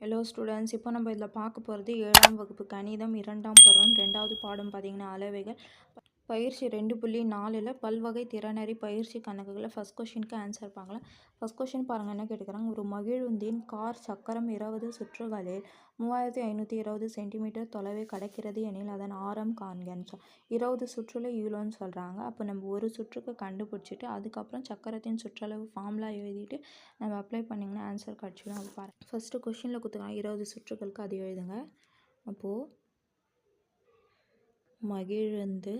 Hello students இப்போ நம்ம இதில் பார்க்க போகிறது ஏழாம் வகுப்பு கணிதம் இரண்டாம் பருவம் ரெண்டாவது பாடம் பார்த்திங்கன்னா அளவைகள். பயிற்சி ரெண்டு புள்ளி நாலில் பல்வகை திறனறி பயிற்சி கணக்குகளை ஃபஸ்ட் கொஷினுக்கு ஆன்சர் பார்க்கலாம். ஃபஸ்ட் கொஷின் பாருங்கள் என்ன கேட்டுக்கிறாங்க? ஒரு மகிழுந்தின் கார் சக்கரம் இருபது சுற்றுகளில் மூவாயிரத்தி ஐநூற்றி இருபது சென்டிமீட்டர் தொலைவை கடக்கிறது எனில் அதன் ஆரம் காண்கன்னு சொல் இருபது சுற்றுல இவ்வளோன்னு சொல்கிறாங்க அப்போ நம்ம ஒரு சுற்றுக்கு கண்டுபிடிச்சிட்டு அதுக்கப்புறம் சக்கரத்தின் சுற்றளவு ஃபார்முலா எழுதிட்டு நம்ம அப்ளை பண்ணிங்கன்னா ஆன்சர் கிடச்சிடும். அது பாருங்கள் ஃபஸ்ட்டு கொஷினில் கொடுத்துக்கலாம் இருபது சுற்றுகளுக்கு அது எழுதுங்க. அப்போது மகிழுந்து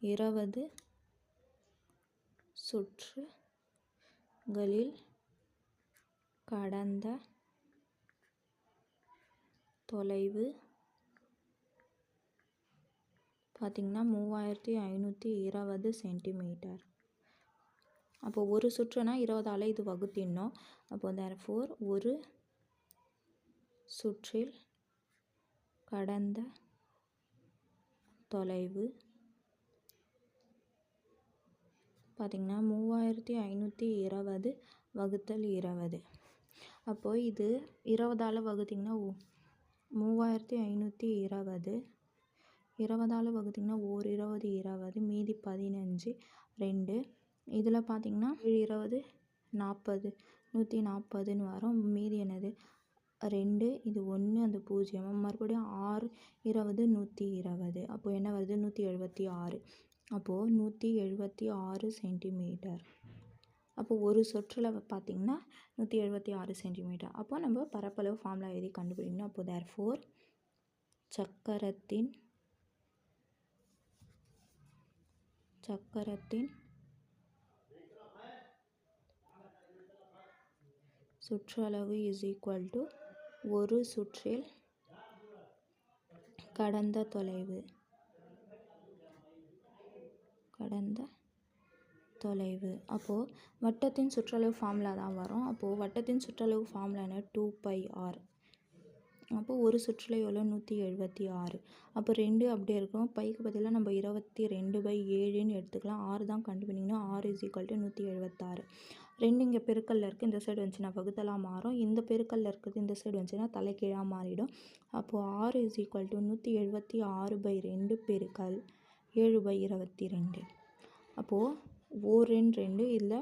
இருபது சுற்றுகளில் கடந்த தொலைவு பார்த்திங்கன்னா மூவாயிரத்தி ஐநூற்றி இருபது சென்டிமீட்டர். அப்போ ஒரு சுற்றுனா இருபதால் இது வகுத்திடணும். அப்போ தேர் ஃபோர் ஒரு சுற்றில் கடந்த தொலைவு பார்த்திங்கன்னா மூவாயிரத்தி ஐநூற்றி இருபது வகுத்தல் இருபது. அப்போது இது இருபதால் வகுத்திங்கன்னா மூவாயிரத்தி ஐநூற்றி இருபது. இருபதால் வகுத்திங்கன்னா ஓர் இருபது இருபது மீதி பதினஞ்சு ரெண்டு. இதில் பார்த்திங்கன்னா இருபது நாற்பது நூற்றி நாற்பதுன்னு வரும். மீதி என்னது? ரெண்டு இது ஒன்று அந்த பூஜ்ஜியம். மறுபடியும் ஆறு இருபது நூற்றி இருபது. அப்போது என்ன வருது? நூற்றி எழுபத்தி ஆறு. அப்போது நூற்றி எழுபத்தி ஆறு சென்டிமீட்டர். அப்போது ஒரு சொற்றில் பார்த்திங்கன்னா நூற்றி எழுபத்தி ஆறு சென்டிமீட்டர். அப்போ நம்ம பரப்பளவு ஃபார்முலா எழுதி கண்டுபிடிக்கணும். அப்போது தேர் ஃபோர் சக்கரத்தின் சக்கரத்தின் சுற்றளவு இஸ் ஈக்குவல் டு ஒரு சுற்றில் கடந்த தொலைவு. கடந்த தொலைவு. அப்போது வட்டத்தின் சுற்றளவு ஃபார்முலா தான் வரும். அப்போது வட்டத்தின் சுற்றளவு ஃபார்முலானா டூ பை ஆர் அப்போது ஒரு சுற்றுலா எவ்வளோ நூற்றி எழுபத்தி ஆறு. அப்போ ரெண்டு அப்படியே இருக்கும். பைக்கு பதிலாக நம்ம இருபத்தி ரெண்டு பை ஏழுன்னு எடுத்துக்கலாம். ஆறு தான் கண்டுபிடிங்கன்னா ஆறு இஸ் ஈக்குவல் டு நூற்றி எழுபத்தாறு ரெண்டு இங்கே பெருக்கல்ல இருக்குது இந்த சைடு வந்துச்சுன்னா வகுத்தலாக மாறும். இந்த பெருக்கல்ல இருக்கிறது இந்த சைடு வந்துச்சுன்னா தலைக்கீழாக மாறிடும். அப்போது ஆறு இஸ் ஈக்குவல் டு நூற்றி எழுபத்தி ஆறு பை ரெண்டு பெருக்கல். ஏழு பை இருபத்தி ரெண்டு அப்போது ஓர் ரெண்டு ரெண்டு இதில்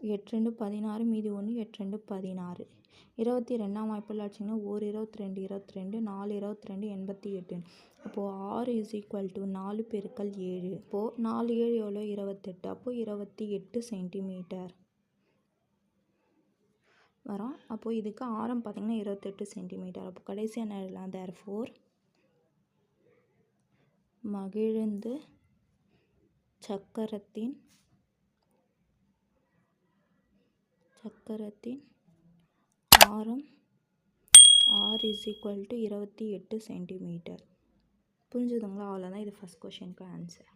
எட்டு ரெண்டு பதினாறு மீதி ஒன்று எட்டு ரெண்டு பதினாறு. இருபத்தி ரெண்டாம் வாய்ப்பில் ஆச்சுங்கன்னா ஓர் இருபத்தி ரெண்டு இருபத்தி ரெண்டு நாலு இருபத்தி ரெண்டு எண்பத்தி எட்டு அப்போது ஆறு இஸ் ஈக்குவல் டு நாலு பெருக்கல் ஏழு. இப்போது நாலு ஏழு எவ்வளோ இருபத்தெட்டு. அப்போது இருபத்தி எட்டு சென்டிமீட்டர் வரும். அப்போது இதுக்கு ஆரம் பார்த்திங்கன்னா இருபத்தெட்டு சென்டிமீட்டர் அப்போ கடைசியாக என்ன எழுதலாம்? தேர் ஃபோர் மகிழ்ந்து சக்கரத்தின் சக்கரத்தின் ஆரம் ஆர் இஸ் ஈக்குவல் டு இருபத்தி எட்டு சென்டிமீட்டர் புரிஞ்சுதுங்களா? அவ்வளோதான் இது ஃபஸ்ட் கொஷினுக்கு ஆன்சர்